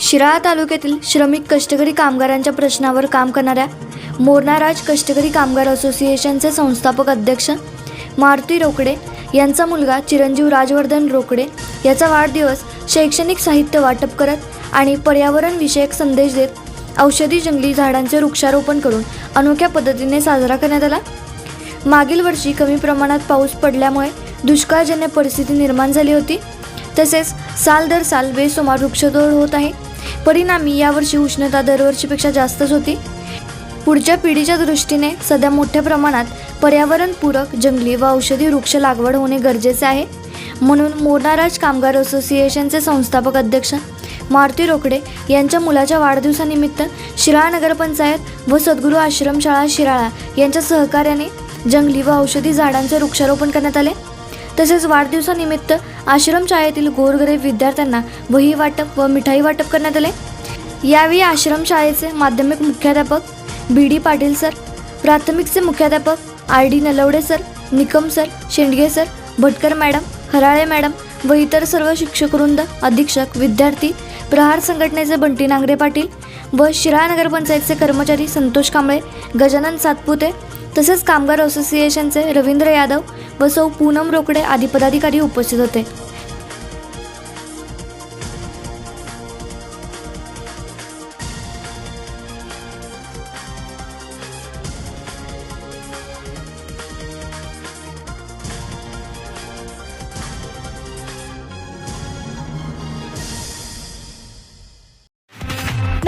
शिराळा तालुक्यातील श्रमिक कष्टकरी कामगारांच्या प्रश्नावर काम करणाऱ्या मोरनाराज कष्टकरी कामगार असोसिएशनचे संस्थापक अध्यक्ष मारुती रोकडे यांचा मुलगा चिरंजीव राजवर्धन रोकडे याचा वाढदिवस शैक्षणिक साहित्य वाटप करत आणि पर्यावरण विषयक संदेश देत औषधी जंगली झाडांचे वृक्षारोपण करून अनोख्या पद्धतीने साजरा करण्यात आला. मागील वर्षी कमी प्रमाणात पाऊस पडल्यामुळे दुष्काळजन्य परिस्थिती निर्माण झाली होती. तसेच साल दर साल बेसुमार वृक्षतोड होत आहे. परिणामी यावर्षी उष्णता दरवर्षीपेक्षा जास्तच होती. पुढच्या पिढीच्या दृष्टीने सध्या मोठ्या प्रमाणात पर्यावरणपूरक जंगली व औषधी वृक्ष लागवड होणे गरजेचे आहे. म्हणून मोरनाराज कामगार असोसिएशनचे संस्थापक अध्यक्ष मारुती रोकडे यांच्या मुलाच्या वाढदिवसानिमित्त शिराळा नगरपंचायत व सद्गुरू आश्रमशाळा शिराळा यांच्या सहकार्याने जंगली व औषधी झाडांचे वृक्षारोपण करण्यात आले. तसेच वाढदिवसानिमित्त आश्रमशाळेतील गोरगरीब विद्यार्थ्यांना वही वाटप व मिठाई वाटप करण्यात आले. यावेळी आश्रमशाळेचे माध्यमिक मुख्याध्यापक बी डी पाटील सर प्राथमिकचे मुख्याध्यापक R D Nalawade sir Nikam sir Shendge sir Bhatkar madam Harale madam व इतर सर्व शिक्षकवृंद अधीक्षक विद्यार्थी प्रहार संघटनेचे बंटी नांगरे पाटील व शिराळा नगरपंचायतचे कर्मचारी संतोष कांबळे गजानन सातपुते तसेच कामगार असोसिएशनचे रवींद्र यादव व सौ पूनम रोकडे आदी पदाधिकारी उपस्थित होते.